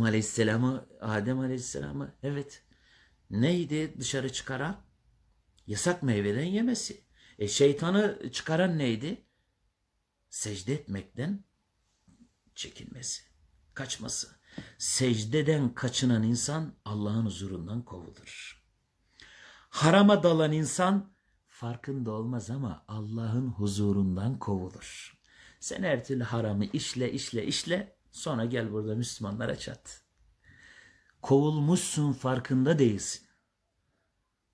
Adem Aleyhisselam'ı Adem Aleyhisselam'ı evet neydi dışarı çıkaran? Yasak meyveden yemesi. E şeytanı çıkaran neydi? Secde etmekten çekinmesi, kaçması. Secdeden kaçınan insan Allah'ın huzurundan kovulur. Harama dalan insan farkında olmaz ama Allah'ın huzurundan kovulur. Sen her türlü haramı işle işle işle sonra gel burada Müslümanlara çat. Kovulmuşsun farkında değilsin.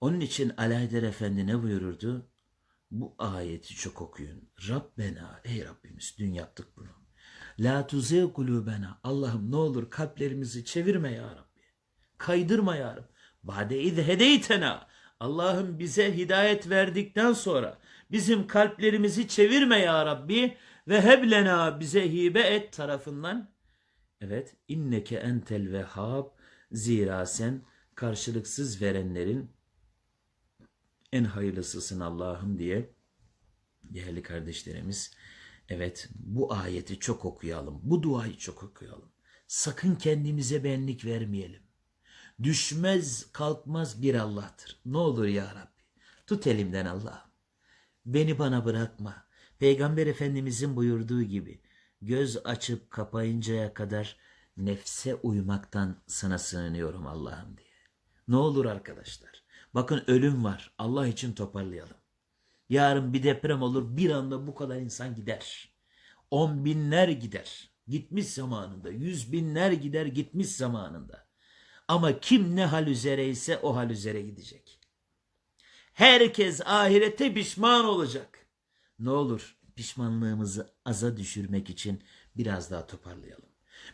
Onun için Alaeddin Efendi ne buyururdu? Bu ayeti çok okuyun. Rabbena ey Rabbimiz dün yaptık bunu. La tuzigh kulubena. Allah'ım ne olur kalplerimizi çevirme ya Rabbi. Kaydırma ya Rabbi. Bade hedeytena. Allah'ım bize hidayet verdikten sonra bizim kalplerimizi çevirme ya Rabbi ve heblena bize hibe et tarafından. Evet inneke entel vehhab zira sen karşılıksız verenlerin en hayırlısısın Allah'ım diye değerli kardeşlerimiz evet bu ayeti çok okuyalım. Bu duayı çok okuyalım. Sakın kendimize benlik vermeyelim. Düşmez kalkmaz bir Allah'tır. Ne olur ya Rabbi. Tut elimden Allah'ım. Beni bana bırakma. Peygamber Efendimizin buyurduğu gibi göz açıp kapayıncaya kadar nefse uymaktan sana sığınıyorum Allah'ım diye. Ne olur arkadaşlar. Bakın ölüm var. Allah için toparlayalım. Yarın bir deprem olur bir anda bu kadar insan gider. On binler gider. Gitmiş zamanında. Yüz binler gider gitmiş zamanında. Ama kim ne hal üzere ise o hal üzere gidecek. Herkes ahirete pişman olacak. Ne olur pişmanlığımızı aza düşürmek için biraz daha toparlayalım.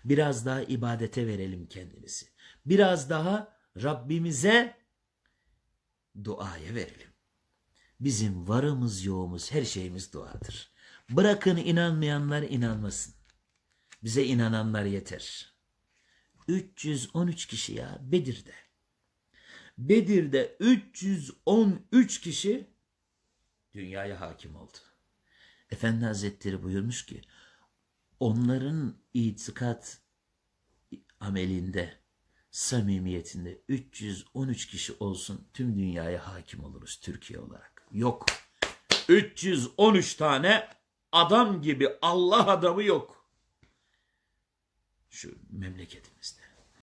Biraz daha ibadete verelim kendimizi. Biraz daha Rabbimize duaya verelim. Bizim varımız yoğumuz her şeyimiz duadır. Bırakın inanmayanlar inanmasın. Bize inananlar yeter. 313 kişi ya Bedir'de. Bedir'de 313 kişi dünyaya hakim oldu. Efendi Hazretleri buyurmuş ki onların itikat amelinde, samimiyetinde 313 kişi olsun tüm dünyaya hakim oluruz Türkiye olarak. Yok. 313 tane adam gibi Allah adamı yok. Şu memleketimizde.